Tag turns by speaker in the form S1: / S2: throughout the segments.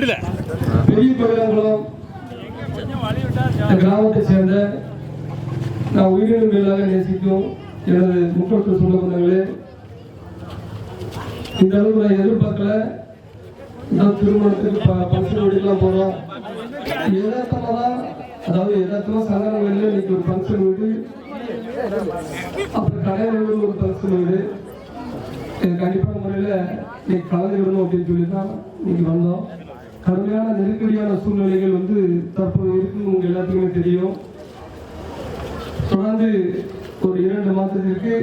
S1: பெரிய பெருங்குளம் இந்த கிராமத்தை சேர்ந்த நான் உயிரினும் மேலாக நேசிக்கும் எனது முன்னோட்டு சொந்தங்களே இந்த அளவு நான் எதிர்பார்க்கல. நான் திருமணத்துக்கு பங்கு வீடுலாம் போகிறோம் எதார்த்தமாக தான் அதாவது யதார்த்தமா சங்கரங்களில் இன்னைக்கு ஒரு ஃபங்க்ஷன் வீடு அப்புறம் கடையில் ஒரு ஃபங்க்ஷன் வீடு. கண்டிப்பான முறையில் இன்னைக்கு கலந்துக்கிடணும் அப்படின்னு சொல்லி தான் இன்னைக்கு வந்தோம். கடுமையான நெருக்கடியான சூழ்நிலைகள் வந்து தற்போது இருக்குன்னு உங்க எல்லாத்துக்குமே தெரியும். தொடர்ந்து ஒரு இரண்டு மாதத்திற்கு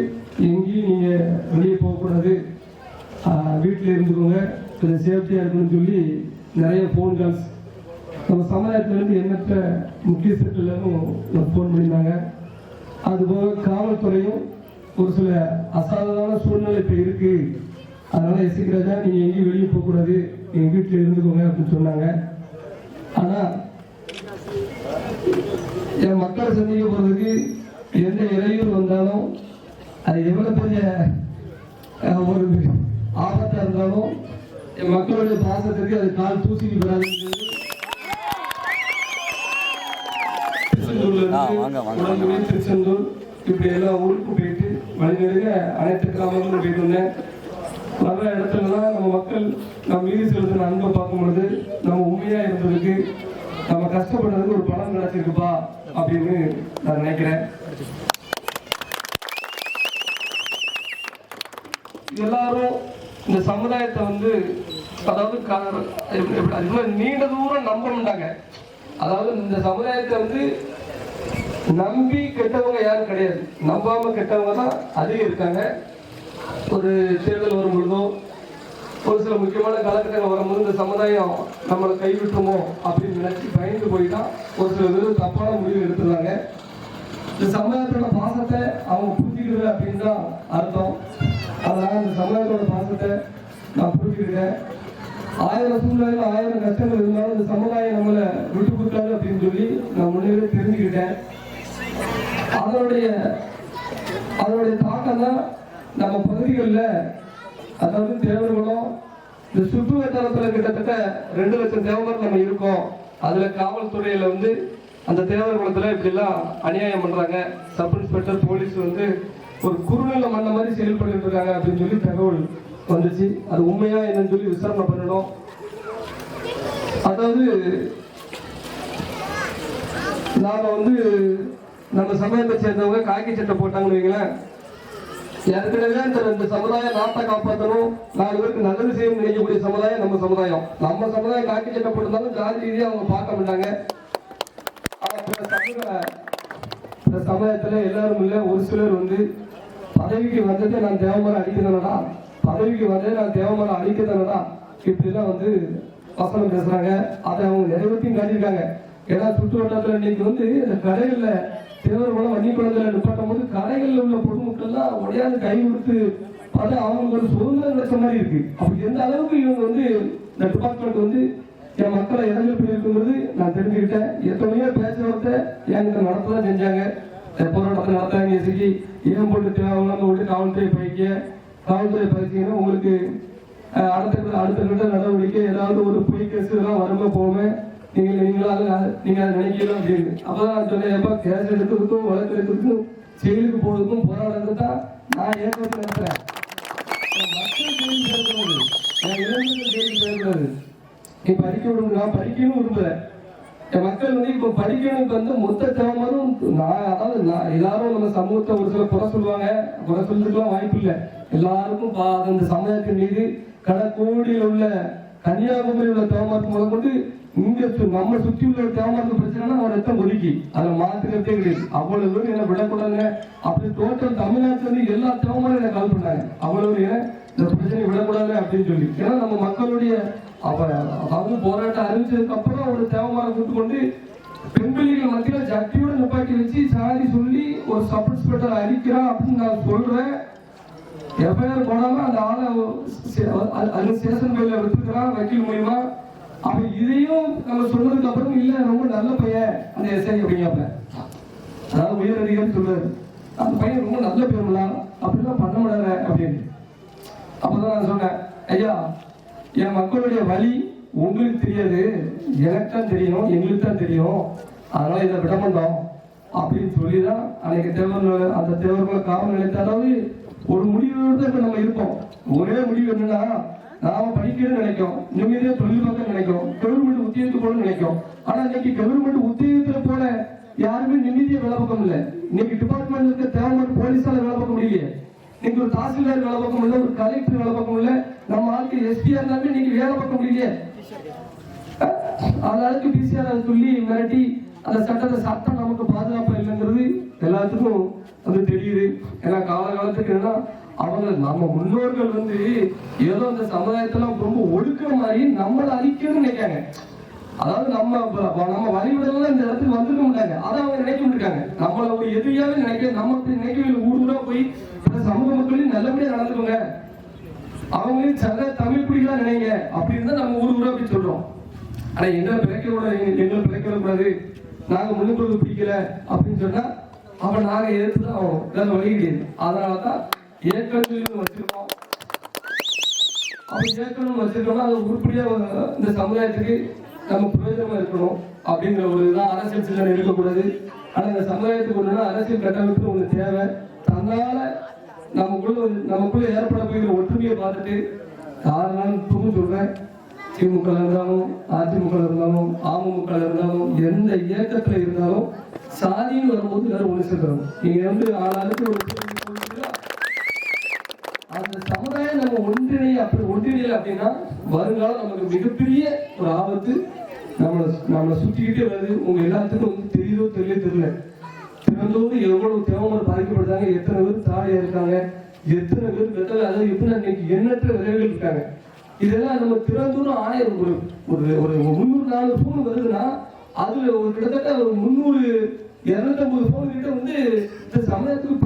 S1: எங்கேயும் நீங்க வெளியே போகக்கூடாது. வீட்டில் இருந்துக்கோங்க. கொஞ்சம் சேஃப்டியா இருக்கணும்னு சொல்லி நிறைய ஃபோன் கால்ஸ் நம்ம சமுதாயத்திலேருந்து எண்ணற்ற முக்கிய முக்கியஸ்தர்களும் ஃபோன் பண்ணியிருந்தாங்க. அதுபோக காவல்துறையும் ஒரு சில அசாதாரண சூழ்நிலை இப்போ இருக்குது அதனால எஸ்சி ராஜா நீங்க எங்கேயும் வெளியே போகக்கூடாது எங்க வீட்டில் இருந்துக்கோங்க அப்படின்னு சொன்னாங்க ஆனா என் மக்களை சந்திக்க போறதுக்கு எந்த இடையூறு வந்தாலும் அது எவ்வளவு பெரிய ஒரு ஆபத்தா இருந்தாலும் என் மக்களுடைய பாசத்திற்கு அது கால் தூசிக்கு. திருச்செந்தூர் திருச்செந்தூர் இப்படி எல்லா ஊருக்கும் போயிட்டு வழிநெடுக அனைத்து கிராமங்களும் போயிட்டு வந்தேன் வர்ற இடத்துலலாம் நம்ம மக்கள் நம்ம மீது செலுத்தின அன்பை பார்க்கும் பொழுது நம்ம உண்மையா இருந்ததுக்கு நம்ம கஷ்டப்பட்டதுக்கு ஒரு பணம் கிடைச்சிருக்குப்பா அப்படின்னு நான் நினைக்கிறேன். எல்லாரும் இந்த சமுதாயத்தை வந்து அதாவது அது நீண்ட தூரம் நம்பணும்டாங்க அதாவது இந்த சமுதாயத்தை வந்து நம்பி கெட்டவங்க யாரும் கிடையாது. நம்பாம கெட்டவங்க தான் அதிகம் இருக்காங்க. ஒரு தேர்தல் வரும் பொழுதும் ஒரு சில முக்கியமான காலகட்டங்கள் வரும்போது இந்த சமுதாயம் நம்மளை கைவிட்டுமோ அப்படின்னு நினைச்சு பயந்து போய் தான் ஒரு சில பேர் தப்பான முடிவு எடுத்துருந்தாங்க. இந்த சமுதாயத்தோட பாசத்தை அவங்க புரிஞ்சுக்கிறது அப்படின்னு தான் அர்த்தம். அதனால இந்த சமுதாயத்தோட பாசத்தை நான் புரிஞ்சுக்கிட்டேன். ஆயிரம் சூழ்நிலையில் ஆயிரம் கஷ்டங்கள் இருந்தாலும் இந்த சமுதாயம் நம்மளை விட்டு கொடுத்தாரு அப்படின்னு சொல்லி நான் முன்னேறி தெரிஞ்சுக்கிட்டேன். அதனுடைய அதனுடைய தாக்கம் தான் நம்ம பகுதிகளில் அதாவது தேவர்களும் இந்த சுற்று வட்டாரத்தில் கிட்டத்தட்ட ரெண்டு லட்சம் தேவர்கள் நம்ம இருக்கோம். அதில் காவல்துறையில் வந்து அந்த தேவர் குளத்தில் இப்படிலாம் அநியாயம் பண்ணுறாங்க சப் இன்ஸ்பெக்டர் போலீஸ் வந்து ஒரு குறுநில மண்ண மாதிரி செயல்பட்டு இருக்காங்க அப்படின்னு சொல்லி தகவல் வந்துச்சு. அது உண்மையா என்னன்னு சொல்லி விசாரணை பண்ணணும். அதாவது நாங்கள் வந்து நம்ம சமயத்தை சேர்ந்தவங்க காக்கி சட்டை போட்டாங்கன்னு வைங்களேன். ஏற்கனவே இந்த இந்த சமுதாயம் நாட்டை காப்பாற்றணும். நாலு பேருக்கு நல்லது செய்யணும்னு நினைக்கக்கூடிய சமுதாயம் நம்ம சமுதாயம். நம்ம சமுதாயம் காக்கி சட்டை போட்டிருந்தாலும் ஜாதி ரீதியாக அவங்க பார்க்க மாட்டாங்க. சமூக இந்த சமுதாயத்தில் எல்லாரும் இல்லை ஒரு சிலர் வந்து பதவிக்கு வந்ததே நான் தேவமரம் அடிக்கிறேனடா. பதவிக்கு வந்ததே நான் தேவமரம் அடிக்கிறேனடா. இப்படிலாம் வந்து வசனம் பேசுறாங்க. அதை அவங்க நிறைவேற்றியும் காட்டியிருக்காங்க. ஏன்னா சுற்று வட்டாரத்துல இன்னைக்கு வந்து இந்த கடைகளில் தேவர்களும் வன்னி குழந்தைல நிப்பாட்டும் போது கடைகள்ல உள்ள பொதுமக்கள்லாம் உடையாந்து கை கொடுத்து பார்த்தா அவங்களுக்கு ஒரு சுதந்திரம் கிடைச்ச மாதிரி இருக்கு. அப்படி எந்த அளவுக்கு இவங்க வந்து இந்த டிபார்ட்மெண்ட் வந்து என் மக்களை இடங்கள் பண்ணியிருக்குங்கிறது நான் தெரிஞ்சுக்கிட்டேன். எத்தனையோ பேச்சுவார்த்தை என்கிட்ட நடத்ததான் செஞ்சாங்க. எப்போ போராட்டத்தை நடத்தாங்க எசிக்கி ஏன் போட்டு தேவையில்லாம விட்டு காவல்துறை பயிக்க காவல்துறை பயிற்சிங்கன்னா உங்களுக்கு அடுத்த அடுத்த கட்ட நடவடிக்கை ஏதாவது ஒரு பொய் கேஸ் இதெல்லாம் வருமா போவேன் நீங்கள் அதை- நீங்கள் அதை நினைக்கலாம் அப்படின்னு அப்பதான் நான் சொன்னேன் எப்ப கேஸ் எடுக்கிறதுக்கும் வழக்கு எடுக்கிறதுக்கும் செயலுக்கு போறதுக்கும் போராடுறது தான் நான் ஏற்கனவே நடத்துறேன். மக்கள் கேள்வி கேட்கக்கூடாது நீ படிக்க விடுங்க நான் படிக்கணும் விரும்புறேன் என் மக்கள் வந்து இப்போ படிக்கணும் வந்து மொத்த தேவமாரும் நான் அதாவது நான் எல்லாரும் நம்ம சமூகத்தை ஒரு சில குறை சொல்லுவாங்க. குறை சொல்றதுக்குலாம் வாய்ப்பு இல்லை. எல்லாருக்கும் பா- அந்த சமுதாயத்தின் மீது கடற்கோடியில் உள்ள கன்னியாகுமரி உள்ள தேவமார்க்கு முதல் கொண்டு இங்க நம்ம சுத்தி உள்ள தேவமார்க்கு பிரச்சனைனா அவன் ரத்தம் ஒதுக்கி அதை மாத்துக்கிறதே கிடையாது. அவ்வளவு தூரம் என்ன விடக்கூடாதுங்க. அப்படி டோட்டல் தமிழ்நாட்டுல இருந்து எல்லா தேவமான என்ன கால் பண்ணாங்க. அவ்வளவு ஏன் இந்த பிரச்சனை விடக்கூடாது அப்படின்னு சொல்லி. ஏன்னா நம்ம மக்களுடைய அவ அதாவது போராட்டம் அறிவிச்சதுக்கு அப்புறம் ஒரு தேவமான கூட்டு கொண்டு பெண்பிள்ளைகள் மத்தியில ஜட்டியோட நிப்பாட்டி வச்சு சாதி சொல்லி ஒரு சப் இன்ஸ்பெக்டர் அடிக்கிறான் அப்படின்னு நான் சொல்றேன். எஃப்ஐஆர் போடாம அந்த ஆளை அது- ஸ்டேஷன் பேர்ல விட்டுக்கிறான் வக்கீல் மூலியமா. அப்ப இதையும் நம்ம சொன்னதுக்கு அப்புறம் இல்ல ரொம்ப நல்ல பையன். அந்த எஸ்ஐ அப்படிங்கிறப்ப அதாவது உயர் அதிகாரி சொல்றாரு. அந்த பையன் ரொம்ப நல்ல பேருலாம் அப்படிலாம் பண்ண முடியாத அப்படின்னு. அப்பதான் நான் சொன்னேன் ஐயா என் மக்களுடைய வழி உங்களுக்கு தெரியாது. எனக்கு தான் தெரியும். எங்களுக்கு தான் தெரியும். அதனால இதை விட மாட்டோம். அப்படின்னு சொல்லி தான் அன்னைக்கு தேவர் அந்த தேவர்களை காவல் நிலையத்தை அதாவது ஒரு முடிவோடு தான் இப்ப நம்ம இருக்கோம். ஒரே முடிவு என்னன்னா நாம படிக்கணும்னு நினைக்கும். நிம்மதியா தொழில் பார்க்க நினைக்கும். கவர்மெண்ட் உத்தியோகத்துக்கு போல நினைக்கும். ஆனா இன்னைக்கு கவர்மெண்ட் உத்தியோகத்துல போல யாருமே நிம்மதியா வேலை பார்க்க முடியல. இன்னைக்கு டிபார்ட்மெண்ட் இருக்க தேவையான போலீஸால வேலை பார்க்க முடியலையே. இன்னைக்கு ஒரு தாசில்தார் வேலை பார்க்க முடியல ஒரு கலெக்டர் வேலை பார்க்க முடியல. நம்ம ஆளுக்கு எஸ்பியா இருந்தாலுமே இன்னைக்கு வேலை பார்க்க முடியலையே. அதற்கு பிசிஆர் சொல்லி மிரட்டி அந்த சட்டத்தை சட்டம் நமக்கு பாதுகாப்பு இல்லைங்கிறது எல்லாத்துக்கும் அது தெரியுது. ஏன்னா காலகாலத்துக்கு என்னன்னா அவங்க நம்ம முன்னோர்கள் வந்து ஏதோ அந்த சமுதாயத்துல ரொம்ப ஒழுக்க மாதிரி நம்மளை அழிக்கணும்னு நினைக்காங்க அதாவது நம்ம நம்ம வழிவிடலாம் இந்த இடத்துக்கு வந்துட்டு முடியாங்க அதை அவங்க நினைக்க மாட்டாங்க நம்மள ஒரு எதிரியாவே நினைக்க நம்ம நினைக்கவே ஊர் ஊரா போய் சமூக மக்களையும் நல்லபடியா நடந்துக்கோங்க. அவங்களையும் சக தமிழ் பிடிக்கலாம் நினைங்க. அப்படின்னு தான் நம்ம ஊர் ஊரா போய் சொல்றோம். ஆனா எங்களை பிழைக்க கூட எங்களை பிழைக்க கூடாது நாங்க முன்னுக்கு பிடிக்கல அப்படின்னு சொன்னா அப்ப நாங்க எதிர்த்து தான் ஆகணும். வேற வழி கிடையாது. அதனாலதான் ஏற்கனவே வச்சிருக்கோம். அப்படி ஏற்கனவே வச்சிருக்கோம்னா அது உருப்படியா இந்த சமுதாயத்துக்கு நம்ம பிரயோஜனமா இருக்கணும் அப்படிங்கிற ஒரு இதான் அரசியல் சிந்தனை இருக்கக்கூடாது. ஆனா இந்த சமுதாயத்துக்கு ஒண்ணுனா அரசியல் கட்டமைப்பு ஒண்ணு தேவை. தன்னால நமக்குள்ள நமக்குள்ள ஏற்பட போகிற ஒற்றுமையை பார்த்துட்டு யாருனாலும் தூங்க சொல்றேன் திமுக இருந்தாலும் அதிமுக இருந்தாலும் அமமுக இருந்தாலும் எந்த இயக்கத்துல இருந்தாலும் சாதின்னு வரும்போது எல்லாரும் ஒன்று சேர்க்கணும். நீங்க வந்து ஆளாளுக்கு ஒரு சொல்றீங்களா? அந்த சமுதாயம் நம்ம அப்படி ஒன்றிணையல அப்படின்னா வருங்காலம் நமக்கு மிகப்பெரிய ஒரு ஆபத்து. நம்மளை நம்மளை சுற்றிக்கிட்டே வருது. உங்க எல்லாத்துக்கும் வந்து தெரியுதோ தெரியல தெரியல. திறந்தோடு எவ்வளவு தேவமர் பாதிக்கப்படுறாங்க எத்தனை பேர் தாழையா இருக்காங்க எத்தனை பேர் வெட்டல அதாவது எப்படி இன்னைக்கு எண்ணற்ற விரைவில் இருக்காங்க. இதெல்லாம் நம்ம திறந்தோறும் ஆயிரம் ஒரு ஒரு ஒரு முந்நூறு நாலு ஃபோன் வருதுன்னா அதுல ஒரு கிட்டத்தட்ட ஒரு முந்நூறு இரநூத்தம்பது ஃபோன் கிட்ட வந்து இந்த சமயத்துக்கு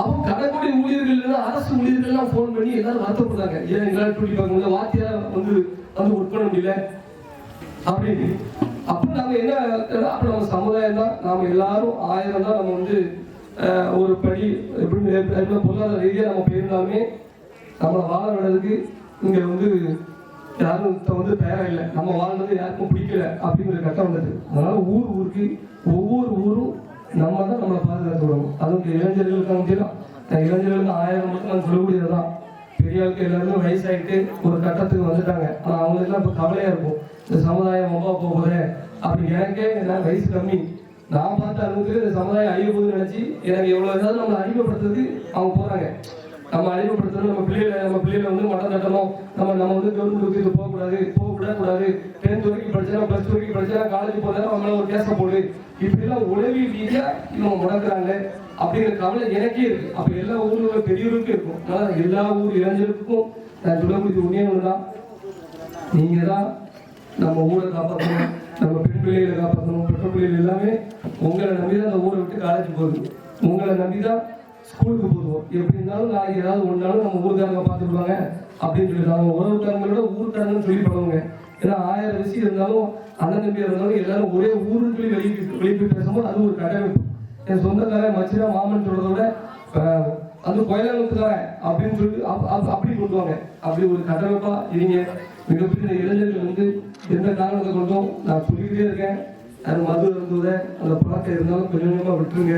S1: அவங்க கடற்கொடை ஊழியர்கள் இல்லைன்னா அரசு ஊழியர்கள் எல்லாம் போன் பண்ணி எல்லாரும் வருத்தப்படுறாங்க ஏன் எங்களால் சொல்லி பார்க்க வாத்தியா வந்து வந்து ஒர்க் பண்ண முடியல. அப்படின்னு. அப்ப நாங்க என்ன அப்ப நம்ம சமுதாயம் தான். நாம எல்லாரும் ஆயிரம் தான் நம்ம வந்து ஒரு படி எப்படி பொருளாதார ரீதியா நம்ம போயிருந்தாலுமே நம்மளை வாழ விடுறதுக்கு இங்க வந்து யாரும் வந்து தயாரா இல்லை. நம்ம வாழ்ந்தது யாருக்கும் பிடிக்கல அப்படிங்கிற கட்டம் வந்தது. அதனால ஊர் ஊருக்கு ஒவ்வொரு ஊரும் நம்ம தான் நம்மளை பாதுகாத்து விடணும். அதுவும் இளைஞர்களுக்கு முடியலாம் இளைஞர்களுக்கு ஆயிரம் மட்டும் நான் சொல்லக்கூடியதுதான் பெரிய ஆட்கள் எல்லாருமே வயசாகிட்டு ஒரு கட்டத்துக்கு வந்துட்டாங்க. ஆனால் அவங்களுக்குலாம் இப்போ கவலையாக இருக்கும். இந்த சமுதாயம் ரொம்ப போகுது. அப்படி எனக்கே நான் வயசு கம்மி. நான் பார்த்த அளவுக்கு இந்த சமுதாயம் அழிய போகுதுன்னு நினச்சி எனக்கு எவ்வளோ ஏதாவது நம்மளை அறிமுகப்படுத்துறதுக்கு அவங்க போகிறாங்க நம்ம அறிமுகப்படுத்தணும் நம்ம பிள்ளைகளை நம்ம பிள்ளைகளை வந்து மட்டம் தட்டணும். நம்ம நம்ம வந்து கவர்மெண்ட் உத்தியோக போகக்கூடாது போகக்கூடாது விடக்கூடாது டென்த் வரைக்கும் படிச்சா பிளஸ் டூ வரைக்கும் படிச்சா காலேஜ் போனா நம்மள ஒரு கேச போடு. இப்படிலாம் உளவி ரீதியா இவங்க முடக்குறாங்க அப்படிங்கிற கவலை எனக்கே இருக்கு. அப்ப எல்லா ஊர்ல பெரியவருக்கும் இருக்கும். அதனால எல்லா ஊர் இளைஞருக்கும் நான் சொல்லக்கூடிய உண்மையே ஒண்ணுதான். நீங்க தான் நம்ம ஊரை காப்பாற்றணும் நம்ம பெண் பிள்ளைகளை காப்பாற்றணும் பெற்ற பிள்ளைகள் எல்லாமே உங்களை நம்பி தான் அந்த ஊரை விட்டு காலேஜ் போகுது. உங்களை நம்பி தான் ஸ்கூலுக்கு போடுவோம் எப்படி இருந்தாலும் நாளைக்கு ஏதாவது ஒன்றாலும் நம்ம ஊருக்காரங்க பார்த்துக்குவாங்க அப்படின்னு சொல்லி அவங்க உறவுக்காரங்களோட ஊருக்காரங்கன்னு சொல்லி பண்ணுவாங்க. ஏன்னா ஆயிரம் விஷயம் இருந்தாலும் அண்ணன் தம்பியாக இருந்தாலும் எல்லாரும் ஒரே ஊருன்னு சொல்லி வெளியே வெளியே போய் பேசும்போது அது ஒரு கட்டமைப்பு. என் சொந்தக்காரன் மச்சினா மாமன் சொல்றதை விட அது கோயிலாங்கத்துக்காரன் அப்படின்னு சொல்லி அப்படி கொண்டுவாங்க அப்படி ஒரு கட்டமைப்பா இருங்க மிகப்பெரிய இளைஞர்கள் வந்து எந்த காரணத்தை கொண்டும் நான் சொல்லிக்கிட்டே இருக்கேன். அது மது இருந்ததை அந்த பழக்கம் இருந்தாலும் கொஞ்சம் கொஞ்சமாக விட்டுருங்க.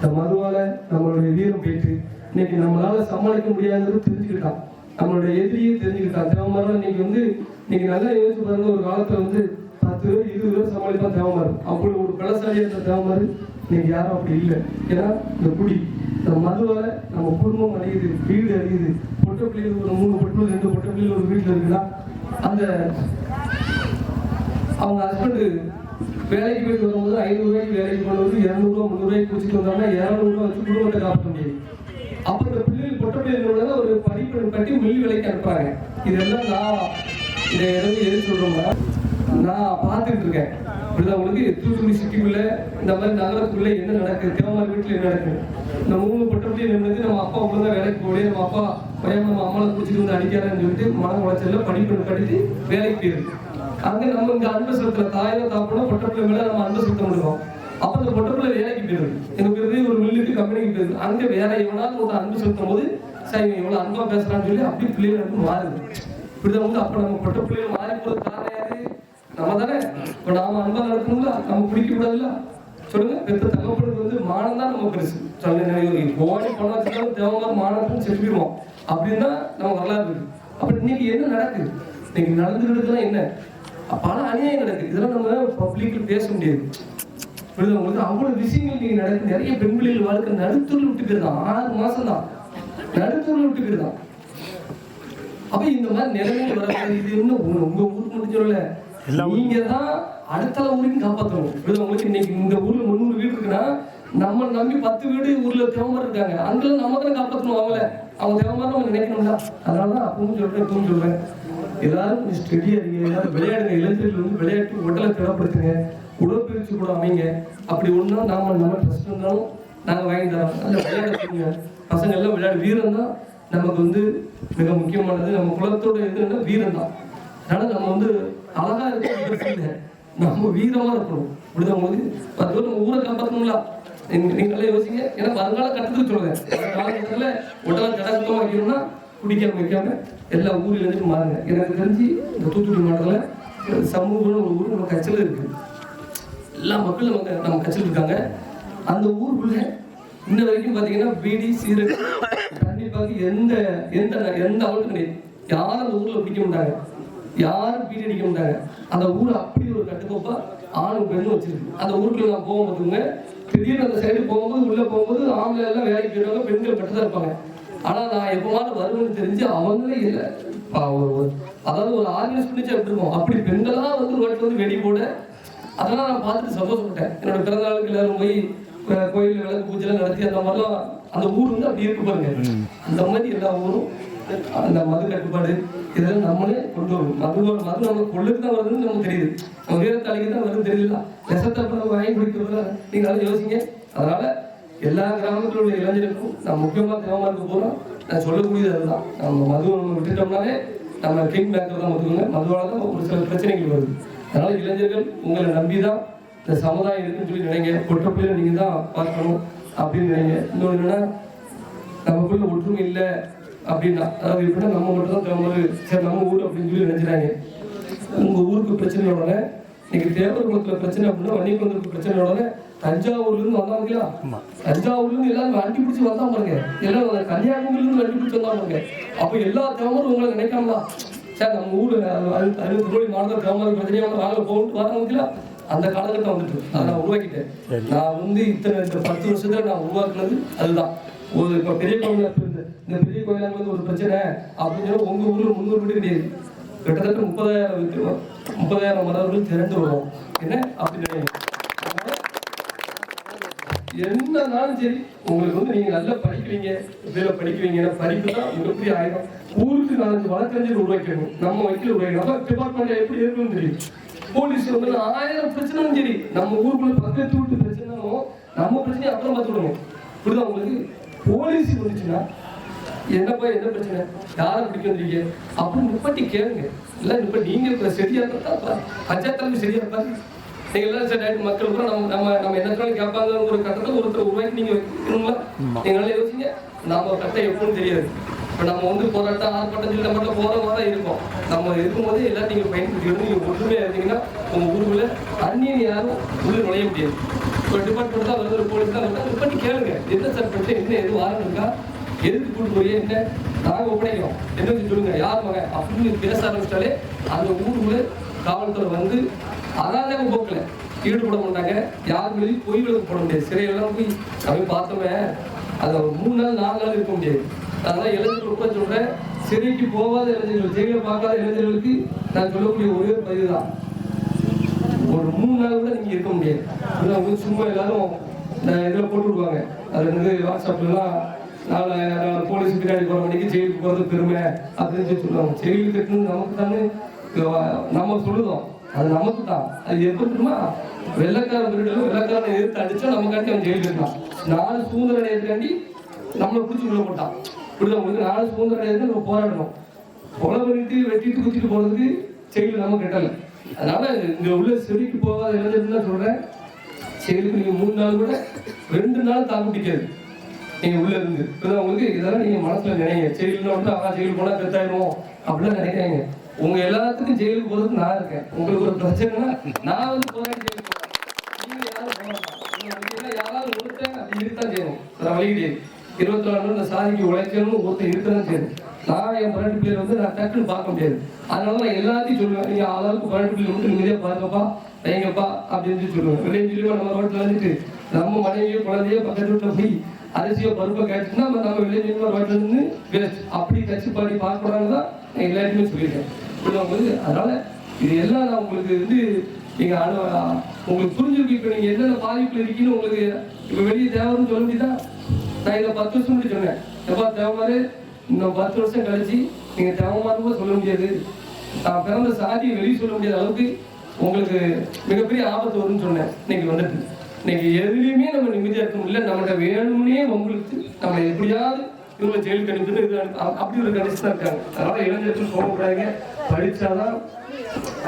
S1: இந்த மதுவால நம்மளுடைய வீரம் போயிட்டு இன்னைக்கு நம்மளால சமாளிக்க முடியாதுன்னு தெரிஞ்சுக்கிட்டான். நம்மளுடைய எதிரியே தெரிஞ்சுக்கிட்டான். தேவமாரி இன்னைக்கு வந்து இன்னைக்கு நல்லா யோசிச்சு பாருங்க ஒரு காலத்துல வந்து பத்து பேர் இருபது பேர் சமாளிப்பா தேவமாறு அப்படி ஒரு பலசாலியா இருந்த தேவமாறு இன்னைக்கு யாரும் அப்படி இல்லை. ஏன்னா இந்த குடி இந்த மதுவால நம்ம குடும்பம் அழியுது வீடு அழியுது. பொட்ட பிள்ளைகள் ஒரு மூணு பொட்டு ரெண்டு பொட்ட பிள்ளைகள் ஒரு வீட்டுல இருக்குன்னா அந்த அவங்க ஹஸ்பண்டு வேலைக்கு போயிட்டு வரும்போது ஐநூறு ரூபாய்க்கு வேலைக்கு போனது இரநூறுவா முந்நூறுவாய்க்கு குடிச்சிட்டு வந்தாங்கன்னா இரநூறுவா வச்சு குடும்பத்தை காப்பாற்ற முடியும். அப்புறம் இந்த பிள்ளைகள் பொட்ட பிள்ளைகளோட ஒரு படிப்பு கட்டி மில் விலைக்கு அனுப்புறாங்க. இதெல்லாம் நான் இதை எதாவது எது சொல்றோம்னா நான் பார்த்துட்டு இருக்கேன். இப்படிதான் உங்களுக்கு தூத்துக்குடி சிட்டிக்குள்ள இந்த மாதிரி நகரத்துக்குள்ள என்ன நடக்குது தேவமார் வீட்டில் என்ன நடக்குது? நம்ம மூணு பொட்டப்படி நின்று நம்ம அப்பா ஒழுங்கா வேலைக்கு போய் நம்ம அப்பா பையன் நம்ம அம்மாவை குடிச்சிட்டு வந்து அடிக்கிறான்னு சொல்லிட்டு மன உளைச்சல்ல படிப்பு படித்து வேலைக்கு போயிருக்கு அங்க நம்ம இங்க அன்பு செலுத்துற தாயோ தாப்பனோ பொட்டப்பிள்ளை மேல நம்ம அன்பு செலுத்த முடியும்? அப்ப அந்த பொட்டப்பிள்ளை வேலைக்கு போயிருது எனக்கு ஒரு மில்லுக்கு கம்பெனிக்கு போயிருது அங்க வேற எவனாலும் ஒரு அன்பு செலுத்தும் போது சரி இவ்வளவு அன்பா பேசுறான்னு சொல்லி அப்படி பிள்ளைகள் வந்து மாறுது. இப்படிதான் வந்து அப்ப நம்ம பொட்ட பிள்ளைகள் மாறி போறது காரணம் யாரு? நம்ம தானே. இப்ப நாம அன்பா நடக்கணும்ல? நம்ம பிடிக்க கூடாதுல்ல சொல்லுங்க. பெத்த தகப்பனுக்கு வந்து மானம் தான் நம்ம பெருசு. சொல்லுங்க கோடி பணம் வச்சுட்டாலும் தேவையான மானத்துன்னு செலுத்திடுவோம் தான் நம்ம வரலாறு இருக்கு. அப்ப இன்னைக்கு என்ன நடக்குது? இன்னைக்கு நடந்துகிட்டு என்ன? பல அநியாயம் நடக்குது இதெல்லாம் நம்ம பப்ளிக்ல பேச முடியாது. புரியுதா உங்களுக்கு? அவ்வளவு விஷயங்கள் நீங்க நடக்கு. நிறைய பெண் பிள்ளைகள் வாழ்க்கை நடுத்தூர்ல விட்டு போயிருந்தான் ஆறு மாசம் தான். நடுத்தூர்ல விட்டு போயிருந்தான் அப்ப இந்த மாதிரி நிலைமைகள் வரக்கூடாது. இது இன்னும் உங்க ஊருக்கு மட்டும் சொல்லல. நீங்க தான் அடுத்த ஊரையும் காப்பாற்றணும் புரியுதா உங்களுக்கு? இன்னைக்கு இந்த ஊர்ல முந்நூறு வீடு இருக்குன்னா நம்ம நம்பி பத்து வீடு ஊர்ல தேவமரம் இருக்காங்க. அங்கெல்லாம் நம்ம தான் காப்பாற்றணும் அவங்கள. அவங்க தேவமரம் நம்ம நினைக்கணும்ல. அதனாலதான் அப்பவும் சொல்றேன் இப்பவும் சொல்றேன். எல்லாரும் கொஞ்சம் ஸ்டெடியா இருங்க எல்லாரும் விளையாடுங்க. இளைஞர்கள் வந்து விளையாட்டு உடலை திடப்படுத்துங்க உடற்பயிற்சி கூட அமைங்க. அப்படி ஒண்ணா நாம நம்ம ட்ரெஸ்ட் இருந்தாலும் நாங்க வாங்கி தரோம் நல்ல விளையாடுங்க பசங்க எல்லாம் விளையாடு. வீரம் தான் நமக்கு வந்து மிக முக்கியமானது. நம்ம குலத்தோட இதுன்னா வீரம் தான் அதனால நம்ம வந்து அழகா இருக்க நம்ம வீரமா இருக்கணும். இப்படிதான் உங்களுக்கு? பத்து பேர் நம்ம ஊரை காப்பாற்றணும்ல நீங்க நல்லா யோசிங்க. ஏன்னா வருங்கால கட்டத்துக்கு சொல்லுங்க. காலகட்டத்துல உடலை ஜடகத்தமா வைக்கணும்னா குடிக்காம வைக்காம எல்லா ஊரில் இருந்து மாறுங்க. எனக்கு தெரிஞ்சு இந்த தூத்துக்குடி மாவட்டத்தில் சமூகம்னு ஒரு ஊர் நம்ம கட்சியில் இருக்கு. எல்லா மக்களும் நம்ம நம்ம கட்சியில் இருக்காங்க. அந்த ஊருக்குள்ள இன்ன வரைக்கும் பார்த்தீங்கன்னா பீடி சீரட் கண்டிப்பாக எந்த எந்த எந்த அவளுக்கும் கிடையாது. யாரும் அந்த ஊரில் பிடிக்க மாட்டாங்க. யாரும் பீடி அடிக்க மாட்டாங்க. அந்த ஊர் அப்படி ஒரு கட்டுக்கோப்பா ஆணும் பெண்ணும் வச்சிருக்கு. அந்த ஊருக்குள்ள நான் போக பார்த்துங்க திடீர்னு அந்த சைடு போகும்போது உள்ளே போகும்போது ஆம்பளை எல்லாம் வேலைக்கு போயிடுவாங்க பெண்கள் மட்டும் தான் இருப்பாங்க. ஆனா நான் எப்பவாவது வருவேன்னு தெரிஞ்சு அவங்களே இல்லை. பா- ஒரு- அதாவது ஒரு ஆர்கனைஸ் பண்ணி இருக்கும்? அப்படி பெண்களா வந்து ரோட்ல வந்து வெடி போட அதெல்லாம் நான் பார்த்துட்டு சந்தோஷப்பட்டேன். என்னோட பிறந்த நாளுக்கு எல்லாரும் போய் அஹ், கோயில்ல விளக்கு பூஜை நடத்தி அந்த மாதிரிலாம் அந்த ஊர் வந்து அப்படி இருக்கு பாருங்க. அந்த மாதிரி எல்லா ஊரும் அந்த மது கட்டுப்பாடு இதெல்லாம் நம்மளே கொண்டு வரணும். மதுவோட மது நம்ம கொள்ளுக்கு தான் வருதுன்னு நமக்கு தெரியுது. நம்ம வீரத்தாளிக்கு தான் வருதுன்னு தெரியல. விஷத்தை நம்ம வாங்கி குடிக்கிறதுல நீங்க அதை யோசிங்க. அதனால எல்லா கிராமத்தில் உள்ள இளைஞருக்கும் நான் முக்கியமாக தேவமாருக்கு போகிறோம் நான் சொல்லக்கூடியது அதுதான். நம்ம மது விட்டுட்டோம்னாலே நம்ம கிங் பேக்கர் தான் ஒதுக்குங்க. மதுவால் தான் ஒரு சில பிரச்சனைகள் வருது. அதனால் இளைஞர்கள் உங்களை நம்பி தான் இந்த சமுதாயம் இருக்குன்னு சொல்லி நினைங்க. பொட்டப்பிள்ளையில நீங்கள் தான் பார்க்கணும் அப்படின்னு நினைங்க. இன்னொன்று என்னென்னா நமக்குள்ள ஒற்றுமை இல்லை அப்படின்னா அதாவது எப்படின்னா நம்ம மட்டும் தான் தமிழ் சரி நம்ம ஊர் அப்படின்னு சொல்லி நினைச்சிடாங்க உங்கள் ஊருக்கு பிரச்சனை உடனே தேவர் குளத்தில் பிரச்சனை அப்படின்னா வன்னிக்குளத்துக்கு பிரச்சனை பிரச்சனையோட தஞ்சாவூர்ல இருந்து வந்தாங்க இல்லையா தஞ்சாவூர்ல இருந்து எல்லாரும் வண்டி பிடிச்சி வந்தா பாருங்க. எல்லாம் அந்த கன்னியாகுமரியில இருந்து வண்டி பிடிச்சி வந்தா பாருங்க. அப்ப எல்லா தேவரும் உங்களை நினைக்காமலா சார் நம்ம ஊர்ல அறுபது கோடி மாநில தேவமரம் பிரச்சனையா வாங்க போட்டு வரவங்க அந்த காலகட்டம் வந்துட்டு அதை நான் உருவாக்கிட்டேன். நான் வந்து இத்தனை இந்த பத்து வருஷத்துல நான் உருவாக்குனது அதுதான். ஒரு இப்ப பெரிய கோவில் இந்த பெரிய கோயிலாங்க வந்து ஒரு பிரச்சனை. அப்படின்னு சொல்லி உங்க ஊர்ல முன்னூறு வீடு கிடையாது. கிட்டத்தட்ட முப்பதாயிரம் முப்பதாயிரம் மரபர்கள் திரண்டு வரும். என்ன? அப்படின்னு என்னன்னாலும் சரி உங்களுக்கு வந்து நீங்க நல்லா படிக்கிறீங்க வேலை படிக்கிறீங்க. படிப்பு தான் மிகப்பெரிய ஆயிரம் ஊருக்கு நாலஞ்சு வழக்கறிஞர் உருவாக்கணும் நம்ம வக்கீல் உருவாக்கணும் அப்ப டிபார்ட்மெண்ட்ல எப்படி இருக்குன்னு தெரியும். போலீஸ் வந்து ஆயிரம் பிரச்சனையும் சரி நம்ம ஊருக்குள்ள பக்கத்து வீட்டு பிரச்சனைனாலும் நம்ம பிரச்சனையை அப்புறம் பார்த்துக்கணும். புரியுதா உங்களுக்கு? போலீஸ் வந்துச்சுன்னா என்னப்பா என்ன பிரச்சனை? யாரை பிடிக்க வந்தீங்க அப்படின்னு நிப்பாட்டி கேளுங்க. இல்லை இப்ப நீங்க இப்ப சரியா இருந்தா பஞ்சாயத்துல சரியா இருப்பா எல்லாம் சரி மக்கள் கூட நம்ம நம்ம நம்ம என்ன சொன்னாலும் கேட்பாங்க ஒரு கட்டத்தை ஒருத்தர் உருவாக்கி நீங்க வைக்கணுங்களா நீங்க நல்லா யோசிங்க. நாம கட்டம் எப்பவும் தெரியாது. இப்ப நம்ம வந்து போராட்டம் ஆர்ப்பாட்டம் சொல்லி நம்ம போற வர இருக்கோம். நம்ம இருக்கும்போதே நீங்க பயன்படுத்திக்கணும். நீங்க ஒற்றுமையா இருந்தீங்கன்னா உங்க ஊருக்குள்ள அந்நியன் யாரும் உள்ள நுழைய முடியாது. இப்போ டிபார்ட்மெண்ட் தான் வருது ஒரு போலீஸ் தான் வருது. நிப்பாட்டி கேளுங்க. என்ன சார் என்ன எதுவும் வாரம் இருக்கா? எதுக்கு கூட்டு போய் என்ன? நாங்க ஒப்படைக்கிறோம். என்ன சொல்லி சொல்லுங்க? யார் மகன்? அப்படின்னு பேச ஆரம்பிச்சிட்டாலே அந்த ஊருக்குள்ள காவல்துறை வந்து அதான் அவங்க போக்கல. ஈடுபட மாட்டாங்க. யார் மேலேயும் பொய் விளக்கு போட முடியாது. சிறையெல்லாம் போய் நம்ம பார்த்தோமே அது மூணு நாள் நாலு நாள் இருக்க முடியாது. அதெல்லாம் இளைஞர்கள் கூட சொல்றேன் சிறைக்கு போகாத இளைஞர்கள் ஜெயில பார்க்காத இளைஞர்களுக்கு நான் சொல்லக்கூடிய ஒரே பதிவு தான். ஒரு மூணு நாள் கூட நீங்க இருக்க முடியாது. அதான் சும்மா எல்லாரும் இதில் போட்டுருவாங்க போட்டு விடுவாங்க. அது வந்து வாட்ஸ்அப்லாம் நாலு நாளை போலீஸ் பின்னாடி போகிற மணிக்கு ஜெயிலுக்கு போகிறது பெருமை அப்படின்னு சொல்லி சொல்லுவாங்க. ஜெயிலுக்கு நமக்கு தானே நம்ம சொல்லுதோம். அது நமக்கு தான். அது எப்படிமா வெள்ளக்கார திருடலும் வெள்ளக்காரனை எதிர்த்து அடிச்சா நமக்காண்டி அவன் ஜெயிலுக்கு இருக்கான் நாலு சுதந்திர நேரத்துக்காண்டி நம்மளை பிடிச்சி உள்ள போட்டான். இப்படி உங்களுக்கு நாலு சுதந்திர நேரத்தில் நம்ம போராடணும். கொலை பண்ணிட்டு வெட்டிட்டு குத்திட்டு போறதுக்கு செயல் நம்ம கட்டல. அதனால இங்க உள்ள செடிக்கு போகாத இளைஞர்கள் சொல்றேன்? செயலுக்கு நீங்க மூணு நாள் கூட ரெண்டு நாள் தாக்கு பிடிக்காது. நீங்க உள்ள இருந்து. இப்பதான் உங்களுக்கு இதெல்லாம் நீங்க மனசுல நினைங்க. ஜெயிலுன்னு வந்து ஆ செயல் போனா பெத்தாயிரும் அப்படிலாம் நினைக்கிறாங்க உங்க எல்லாத்துக்கும் ஜெயிலுக்கு போறதுக்கு நான் இருக்கேன். உங்களுக்கு ஒரு பிரச்சனைனா நான் வந்து போராடி ஜெயிலுக்கு போறேன். நீங்க யாரும் போக யாராவது ஒருத்தன் அப்படி இருக்கத்தான் செய்யணும். வேற வழி கிடையாது. இருபத்தி நாலு இந்த சாதிக்கு உழைக்கணும்னு ஒருத்தன் இருக்கதான் செய்யணும். நான் என் பன்னெண்டு பிள்ளைகள் வந்து நான் டக்குன்னு பார்க்க முடியாது. அதனால நான் எல்லாத்தையும் சொல்லுவேன். நீங்க அளவுக்கு பன்னெண்டு பிள்ளை மட்டும் நிம்மதியா பாருங்கப்பா வைங்கப்பா அப்படின்னு சொல்லி சொல்லுவேன். இல்லைன்னு சொல்லி நம்ம ரோட்ல வந்துட்டு நம்ம மனைவியோ குழந்தையோ பக்கத்து வீட்டுல போய் அரிசியோ பருப்பை கேட்டுன்னா நம்ம நம்ம வில்லேஜ் ரோட்ல இருந்து வேஸ்ட். அப்படி கட்சி பாடி பார்க்கக்கூடாதுன்னு தான் நான் எல்லாருக்குமே சொல்லியிருக்கேன். புரியுது அதனால இது எல்லாம் நான் உங்களுக்கு வந்து நீங்க அனு உங்களுக்கு புரிஞ்சிருக்கு இப்ப நீங்க என்னென்ன பாதிப்புல இருக்கீங்கன்னு உங்களுக்கு இப்ப வெளியே தேவைன்னு சொல்ல முடியுதா நான் இதை பத்து வருஷம் சொன்னேன். எப்பா தேவமாரு இன்னும் பத்து வருஷம் கழிச்சு நீங்க தேவமாருக்கும் சொல்ல முடியாது. நான் பிறந்த சாதியை வெளியே சொல்ல முடியாத அளவுக்கு உங்களுக்கு மிகப்பெரிய ஆபத்து வரும்னு சொன்னேன். இன்னைக்கு வந்துட்டு. இன்னைக்கு எதுலையுமே நம்ம நிம்மதியா இருக்க முடியல. நம்மகிட்ட வேணும்னே உங்களுக்கு நம்ம எப்படியாவது இவங்க ஜெயிலுக்கு அனுப்பிட்டு இது அப்படி ஒரு கண்டிஷன் தான் இருக்காங்க. அதனால இளைஞர்கள் போகக்கூடாதுங்க படித்தாதான்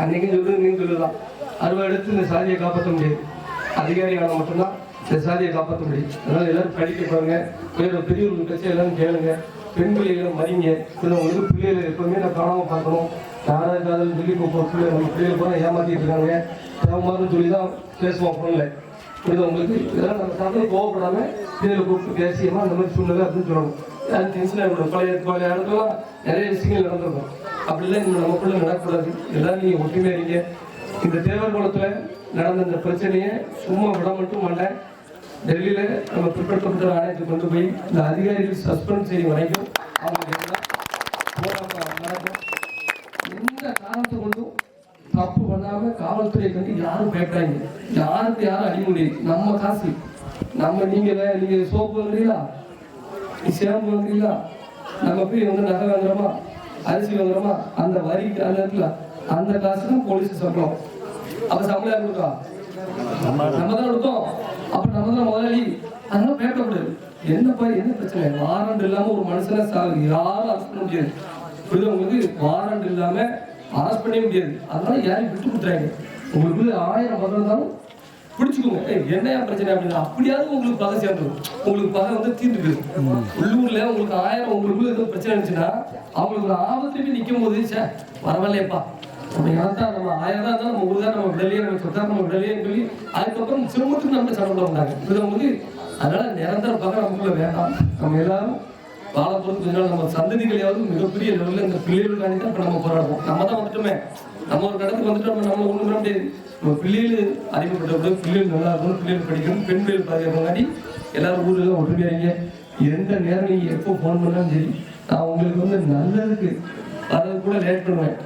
S1: அன்னைக்கு சொல்றது நீங்க சொல்லுதான். அறுவை எடுத்து இந்த சாதியை காப்பாற்ற முடியாது. அதிகாரியால மட்டும்தான் இந்த சாதியை காப்பாற்ற முடியும். அதனால எல்லாரும் படிக்க பாருங்க. வேற பெரியவர்கள் கட்சி எல்லாரும் கேளுங்க. பெண் பிள்ளைகளை மறிங்க இதில் உங்களுக்கு பிள்ளைகளை எப்பவுமே நான் காணாமல் பார்க்கணும். யாராவது காதல் சொல்லி போகிற பிள்ளை நம்ம பிள்ளைகள் போனால் ஏமாற்றிட்டு இருக்காங்க. தேவமாருன்னு சொல்லி தான் பேசுவோம் ஃபோனில் இது உங்களுக்கு? இதெல்லாம் நம்ம சாப்பிட கோவப்படாமல் இதில் கூப்பிட்டு பேசியமா அந்த மாதிரி சூழ்நிலை அப்படின்னு சொல்லணும். யாரும் டென்ஷன் பழைய பழைய இடத்துலாம் நிறைய விஷயங்கள் நடந்திருக்கும். அப்படிலாம் நம்ம நமக்குள்ள நடக்கக்கூடாது. எல்லாரும் நீங்கள் ஒற்றுமையாக இருங்க. இந்த தேவர் குளத்தில் நடந்த இந்த பிரச்சனையை சும்மா விட மட்டும் மாட்டேன் டெல்லியில் நம்ம பிற்படுத்தப்பட்ட ஆணையத்தை கொண்டு போய் இந்த அதிகாரிகள் சஸ்பெண்ட் செய்யும் வரைக்கும் அவங்க நடக்கும். எந்த காரணத்தை கொண்டும் தப்பு பண்ணாம காவல்துறை கண்டு யாரும் பயப்படாங்க யாருக்கு யாரும் அடி நம்ம காசு. நம்ம நீங்க நீங்கள் நீங்க சோப்பு வாங்குறீங்களா? சேம்பு வாங்குறீங்களா நம்ம போய் வந்து நகை வாங்குறோமா அரிசி வாங்குறோமா அந்த வரிக்கு அந்த இடத்துல அந்த காசு தான் போலீஸ் சம்பளம் அப்ப சம்பளம் யார் கொடுக்கா? நம்ம தான் கொடுத்தோம். அப்ப நம்ம தான் முதலாளி. அதெல்லாம் பயப்படக்கூடாது என்னப்பா என்ன பிரச்சனை? வாரண்ட் இல்லாம ஒரு மனுஷனை சா- யாரும் அரசு பண்ண முடியாது. புரியுது உங்களுக்கு? வாரண்ட் இல்லாம அரசு பண்ணவே முடியாது. அதனால யாரையும் விட்டு கொடுத்துறாங்க. உங்களுக்கு ஆயிரம் பதம் இருந்தாலும் பிடிச்சுக்கோங்க என்ன பிரச்சனை அப்படின்னா அப்படியாவது உங்களுக்கு பகை சேர்ந்துடும் உங்களுக்கு பகை வந்து தீர்ந்துக்குது உள்ளூர்ல உங்களுக்கு ஆயிரம் உங்களுக்கு ஏதோ பிரச்சனை இருந்துச்சுன்னா அவங்களுக்கு ஒரு ஆபத்துக்கு நிற்கும் போது சே பரவாயில்லையப்பா. நம்ம யார்தான் நம்ம ஆயிரம் தான் நம்ம ஊர் தான் நம்ம விடலையே நம்ம சொத்தா நம்ம விடலையே சொல்லி அதுக்கப்புறம் சிரமத்துக்கு நம்ம சண்டை போட மாட்டாங்க. புரியுதா அதனால நிரந்தர பகை நமக்குள்ள வேண்டாம். நம்ம எல்லாரும் வாழ நம்ம சந்ததிகளையாவது மிகப்பெரிய லெவலில் இந்த பிள்ளைகளுக்காண்டி தான் இப்போ நம்ம போராடுவோம் நம்ம தான் வந்துட்டோமே. நம்ம ஒரு இடத்துக்கு வந்துட்டு நம்ம ஒண்ணும் ஒன்று முடியாது. நம்ம பிள்ளைகள் அறிமுகப்பட்ட பிள்ளைகள் நல்லா இருக்கணும் பிள்ளைகள் படிக்கணும் பெண் பிள்ளைகள் பாதுகாப்பாடி எல்லாரும் ஊரில் எல்லாம் ஒற்றுமையாங்க எந்த நேரம் நீங்கள் எப்போ ஃபோன் பண்ணாலும் சரி நான் உங்களுக்கு வந்து நல்லதுக்கு வரது கூட லேட் பண்ணுவேன்.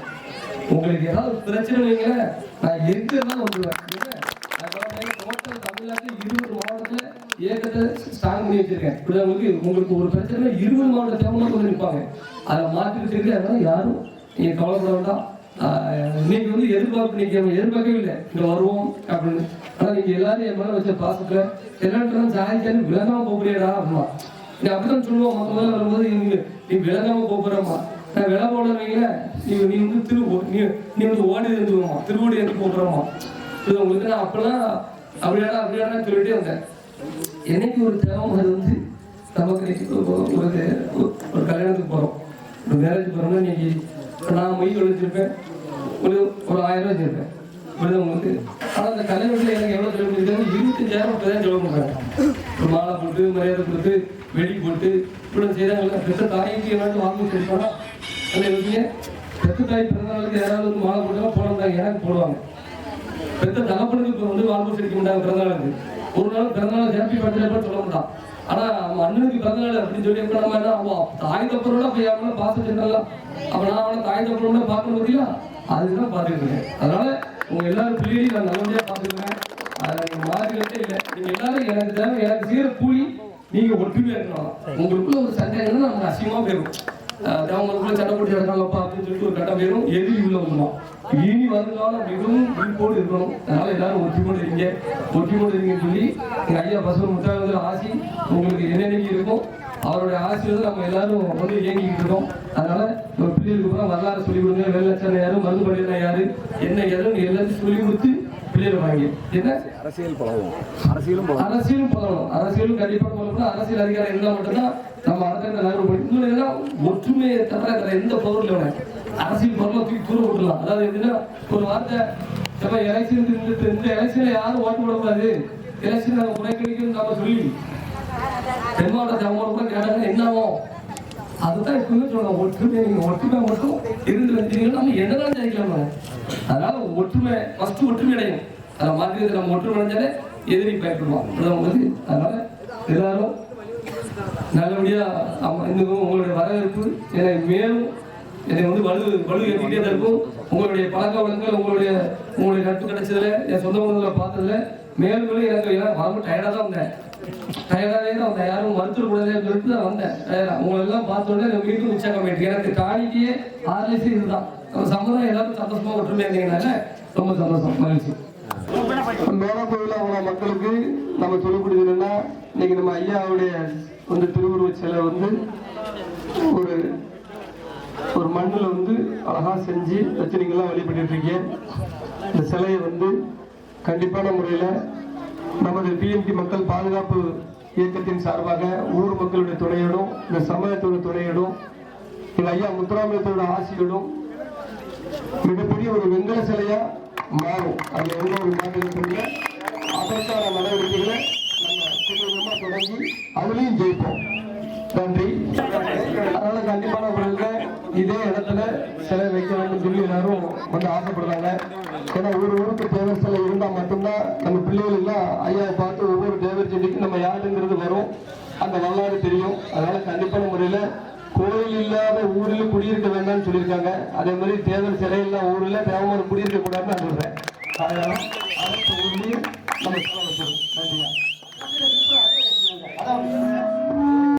S1: உங்களுக்கு ஏதாவது பிரச்சனை வைங்களேன் நான் இருக்கிறதா வந்துடுவேன் எல்லாத்தையும் இருபது மாவட்டத்துல ஏகத்தை ஸ்ட்ராங் பண்ணி வச்சிருக்கேன். இப்படி உங்களுக்கு உங்களுக்கு ஒரு பிரச்சனை இருபது மாவட்ட தேவனா கொஞ்சம் நிற்பாங்க அதை மாற்றிட்டு இருக்கு அதனால யாரும் நீங்க கவலைப்பட வேண்டாம். இன்னைக்கு வந்து எதிர்பார்ப்பு நீங்க எதிர்பார்க்கவே இல்லை. இங்க வருவோம் அப்படின்னு. ஆனா நீங்க எல்லாரும் என் மேல வச்ச பாசத்துல எல்லாரும் சாதிச்சாலும் விளங்காம போகிறீடா அப்படிமா நீ அப்படிதான் சொல்லுவோம். மொத்தமாக வரும்போது இவங்க நீ விளங்காம போகிறோமா நான் விலை போடுறவங்கள நீ நீ வந்து திரு நீ நீ வந்து ஓடி இருந்துவோமா திருவோடி இருந்து போடுறோமா இது உங்களுக்கு நான் அப்பெல்லாம் அப்படியாடா அப்படியாடா சொல்லிட்டே வந்தேன் என்னைக்கு ஒரு தேவம் அது வந்து நமக்கு ஒரு ஒரு கல்யாணத்துக்கு போகிறோம் ஒரு மேரேஜ் போகிறோம்னா இன்னைக்கு நான் மொய் வச்சிருப்பேன் ஒரு ஒரு ஆயிரம் ரூபா வச்சிருப்பேன். புரியுதா உங்களுக்கு. ஆனால் அந்த கல்யாணத்தில் எனக்கு எவ்வளோ செலவு பண்ணியிருக்காங்க இருபத்தஞ்சாயிரம் இப்பதான் செலவு பண்றாங்க ஒரு மாலை போட்டு மரியாதை கொடுத்து வெடி போட்டு இவ்வளவு செய்யறாங்கல்ல பெத்த தாய்க்கு ஏதாவது வாங்கி கொடுப்பாங்க அந்த யோசிங்க பெத்த தாய் பிறந்த யாராவது வந்து மாலை போட்டாலும் போடுறாங்க எனக்கு போடுவாங்க. பெத்த தகப்பனுக்கு வந்து வாழ்வு செடிக்க மாட்டாங்க பிறந்தநாளுக்கு ஒரு நாள் பிறந்தநாள் ஹாப்பி பர்த்டே சொல்ல மாட்டான் ஆனா அவன் அண்ணனுக்கு பிறந்தநாள் அப்படின்னு சொல்லி எப்ப நம்ம என்ன அவன் தாய் தப்பரோட போய் அவன பார்த்து சென்றலாம் அப்ப நான் அவனை தாய் தப்பரோட பார்க்க முடியல அதுதான் பார்த்துருக்கேன் அதனால உங்க எல்லாரும் பிள்ளையும் நான் நல்லபடியா பார்த்துருக்கேன் அதை இல்லை நீங்க எல்லாரும் எனக்கு தேவை எனக்கு சீர கூலி நீங்க ஒற்றுமையா இருக்கணும். உங்களுக்குள்ள ஒரு சண்டை இருந்தா நமக்கு அசிங்கமா போயிடும். அவங்களுக்குள்ள சண்டை போட்டு இருக்காங்கப்பா அப்படின்னு சொல்லிட்டு ஒரு கட்டம் பேரும் எதிரி உள்ள வந்துடும் இனி வருங்காலம் மிகவும் விழிப்போடு இருக்கணும். அதனால எல்லாரும் ஒற்றுமோடு இருங்க ஒற்றுமோடு இருங்கன்னு சொல்லி எங்கள் ஐயா பசுவன் முத்தாளர் ஆசி உங்களுக்கு என்னென்னைக்கு இருக்கும். அவருடைய ஆசையோடு நம்ம எல்லாரும் வந்து இயங்கிக்கிட்டு இருக்கோம். அதனால நம்ம பிள்ளைகளுக்கு கூட வரலாறு சொல்லி கொடுங்க. வெள்ளச்சனை யாரு மருந்து படினா யாரு என்ன ஏதுன்னு எல்லாத்தையும் சொல்லி கொடுத்து பிள்ளைகள் வாங்கி. என்ன?
S2: அரசியல் பழகும் அரசியலும்
S1: அரசியலும் பலனும் அரசியலும் கண்டிப்பா பலனும் அரசியல் அதிகாரம் இருந்தால் மட்டும்தான் நம்ம அரசாங்க நகரம் போய் இன்னொன்று ஒற்றுமையை தவிர வேற எந்த பொருள் இல்லை. அரசியல் பொருளை தூக்கி தூர விட்டுலாம் அதாவது எப்படின்னா ஒரு வார்த்தை நம்ம எலெக்ஷன் இந்த எலெக்ஷன்ல யாரும் ஓட்டு போடக்கூடாது. எலெக்ஷன் நம்ம புறக்கணிக்கணும்னு நம்ம சொல்லி தென் மாவட்ட ஜாமான் கூட கேட்டாங்க என்ன ஆகும் அதுதான் எப்பவுமே சொல்லணும் ஒற்றுமை நீங்கள் ஒற்றுமை மட்டும் இருந்து வந்தீங்கன்னா நம்ம என்னதான் ஜெயிக்கலாம் அதனால ஒற்றுமை ஃபர்ஸ்ட் ஒற்றுமை அடையும் அதை மாற்றி நம்ம ஒற்றுமை அடைஞ்சாலே எதிரி பயப்படுவான் உங்களுக்கு அதனால எல்லாரும் நல்லபடியா ஆமாம் இன்னும் உங்களுடைய வரவேற்பு என்னை மேலும் என்னை வந்து வலு வலு ஏற்றிட்டே தான் இருக்கும். உங்களுடைய பழக்க வழக்கங்கள் உங்களுடைய உங்களுடைய நட்பு கிடைச்சதுல என் சொந்த பந்தங்களை பார்த்ததுல மேலும் எனக்கு ஏன்னா வரம்பு டயர்டாக தான் வந்தேன் டயர்டாகவே தான் யாரும் மருத்துவ சொல்லிட்டு தான் வந்தேன். டயர்டாக உங்களெல்லாம் பார்த்தோன்னே பார்த்த உடனே எனக்கு மீண்டும் எனக்கு காணிக்கையே ஆர்லிசி இதுதான். நம்ம சமுதாயம் எல்லாரும் சந்தோஷமாக ஒற்றுமையாக இருந்தீங்கனால ரொம்ப சந்தோஷம் மகிழ்ச்சி. மேலக்கோவில் அவங்க மக்களுக்கு நம்ம சொல்லக்கூடியது என்னன்னா இன்னைக்கு நம்ம ஐயாவுடைய வந்து திருவுருவ சிலை வந்து ஒரு ஒரு மண்ணில் வந்து அழகா செஞ்சு வச்சு நீங்களாம் வழிபட்டு இருக்கீங்க. இந்த சிலையை வந்து கண்டிப்பான முறையில் நமது பிஎம்டி மக்கள் பாதுகாப்பு இயக்கத்தின் சார்பாக ஊர் மக்களுடைய துணையோடும் இந்த சமயத்தோட துணையோடும் எங்கள் ஐயா முத்துராமலிங்கத்தோட ஆசியோடும் மிகப்பெரிய ஒரு வெங்கல சிலையா மாறும். அது எந்த ஒரு மாற்றமும் அதற்கான நடவடிக்கைகளை நம்ம தொடங்கி அதுலேயும் ஜெயிப்போம். நன்றி. அதனால கண்டிப்பான பொருள்கள் இதே இடத்துல சிலை வைக்க வேண்டும் சொல்லி எல்லாரும் வந்து ஆசைப்படுறாங்க. ஏன்னா ஒரு ஊருக்கு தேவர் சிலை இருந்தா மட்டும்தான் நம்ம பிள்ளைகள் எல்லாம் ஐயாவை பார்த்து ஒவ்வொரு தேவர் செடிக்கும் நம்ம யாருங்கிறது வரும். அந்த வரலாறு தெரியும். அதனால கண்டிப்பான முறையில் கோயில் இல்லாத ஊரில் குடியிருக்க வேண்டாம்னு சொல்லியிருக்காங்க. அதே மாதிரி தேவர் சிலை இல்லாத ஊரில் தேவமான குடியிருக்க கூடாதுன்னு நான் சொல்றேன். அதனால அரசு ஊர்லயும் நம்ம சிலை வச்சிருக்கோம். நன்றியா அதான்